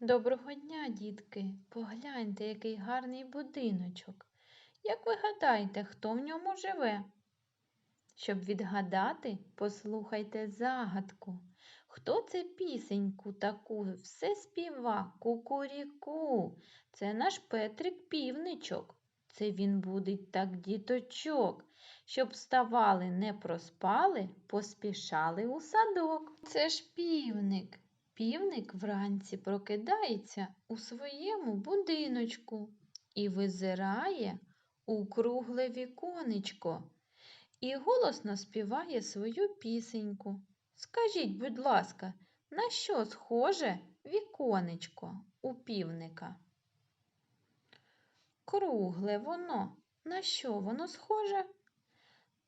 Доброго дня, дітки! Погляньте, який гарний будиночок. Як ви гадаєте, хто в ньому живе? Щоб відгадати, послухайте загадку. Хто це пісеньку таку все співа кукуріку? Це наш Петрик півничок. Це він будить так діточок, щоб вставали, не проспали, поспішали у садок. Це ж півник. Півник вранці прокидається у своєму будиночку і визирає у кругле віконечко і голосно співає свою пісеньку. Скажіть, будь ласка, на що схоже віконечко у півника? Кругле воно. На що воно схоже?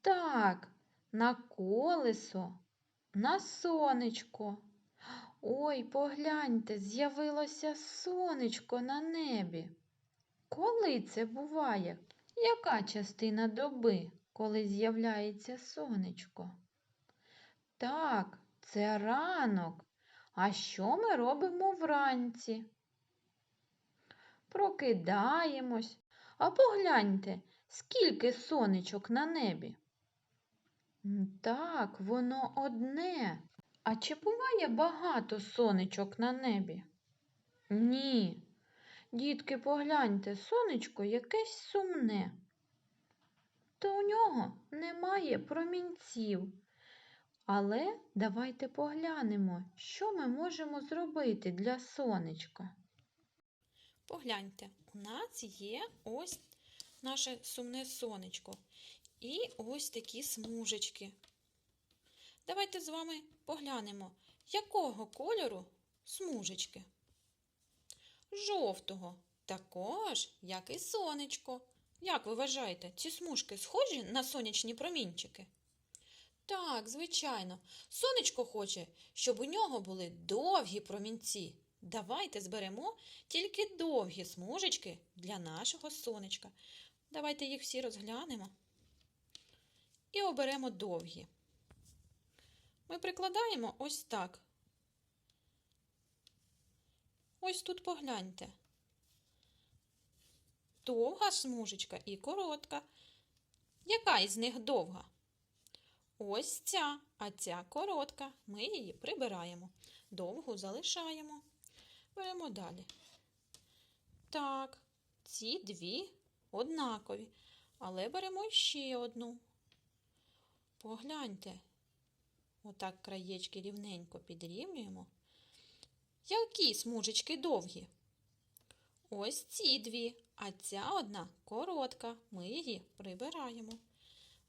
Так, на колесо, на сонечко. Ой, погляньте, з'явилося сонечко на небі. Коли це буває? Яка частина доби, коли з'являється сонечко? Так, це ранок. А що ми робимо вранці? Прокидаємось. А погляньте, скільки сонечок на небі. Так, воно одне. А чи буває багато сонечок на небі? Ні. Дітки, погляньте, сонечко якесь сумне. То у нього немає промінців. Але давайте поглянемо, що ми можемо зробити для сонечка. Погляньте, у нас є ось наше сумне сонечко. І ось такі смужечки. Давайте з вами поглянемо, якого кольору смужечки. Жовтого, також, як і сонечко. Як ви вважаєте, ці смужки схожі на сонячні промінчики? Так, звичайно, сонечко хоче, щоб у нього були довгі промінці. Давайте зберемо тільки довгі смужечки для нашого сонечка. Давайте їх всі розглянемо і оберемо довгі. Ми прикладаємо ось так. Ось тут погляньте. Довга смужечка і коротка. Яка із них довга? Ось ця, а ця коротка. Ми її прибираємо. Довгу залишаємо. Беремо далі. Так, ці дві однакові, але беремо ще одну. Погляньте, отак краєчки рівненько підрівнюємо. Які смужечки довгі? Ось ці дві, а ця одна коротка. Ми її прибираємо,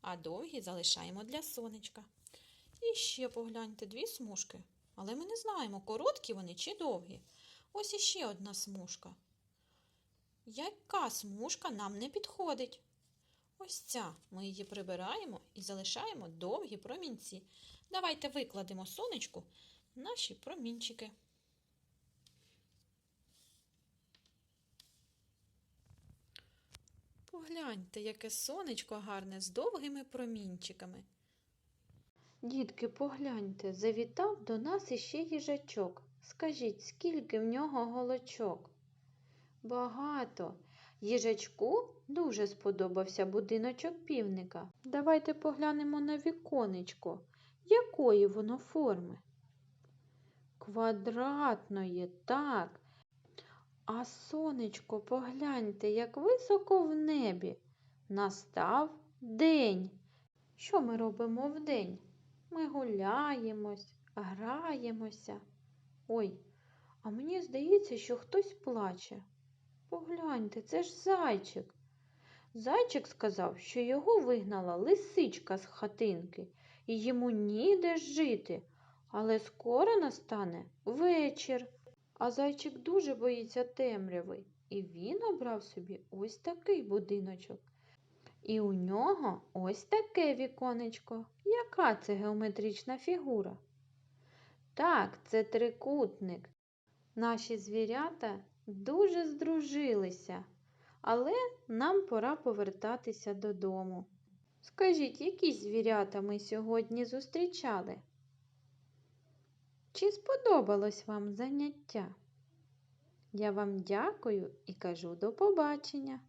а довгі залишаємо для сонечка. І ще погляньте дві смужки. Але ми не знаємо, короткі вони чи довгі. Ось іще одна смужка. Яка смужка нам не підходить? Ось ця. Ми її прибираємо і залишаємо довгі промінці. Давайте викладемо сонечку наші промінчики. Погляньте, яке сонечко гарне з довгими промінчиками. Дітки, погляньте, завітав до нас іще їжачок. Скажіть, скільки в нього голочок? Багато. Їжачку дуже сподобався будиночок півника. Давайте поглянемо на віконечко. Якої воно форми? Квадратної, так. А сонечко, погляньте, як високо в небі. Настав день. Що ми робимо вдень? Ми гуляємось, граємося. Ой, а мені здається, що хтось плаче. Погляньте, це ж зайчик. Зайчик сказав, що його вигнала лисичка з хатинки, і йому ніде жити, але скоро настане вечір. А зайчик дуже боїться темряви, і він обрав собі ось такий будиночок. І у нього ось таке віконечко. Яка це геометрична фігура? Так, це трикутник. Наші звірята дуже здружилися, але нам пора повертатися додому. Скажіть, які звірята ми сьогодні зустрічали? Чи сподобалось вам заняття? Я вам дякую і кажу до побачення.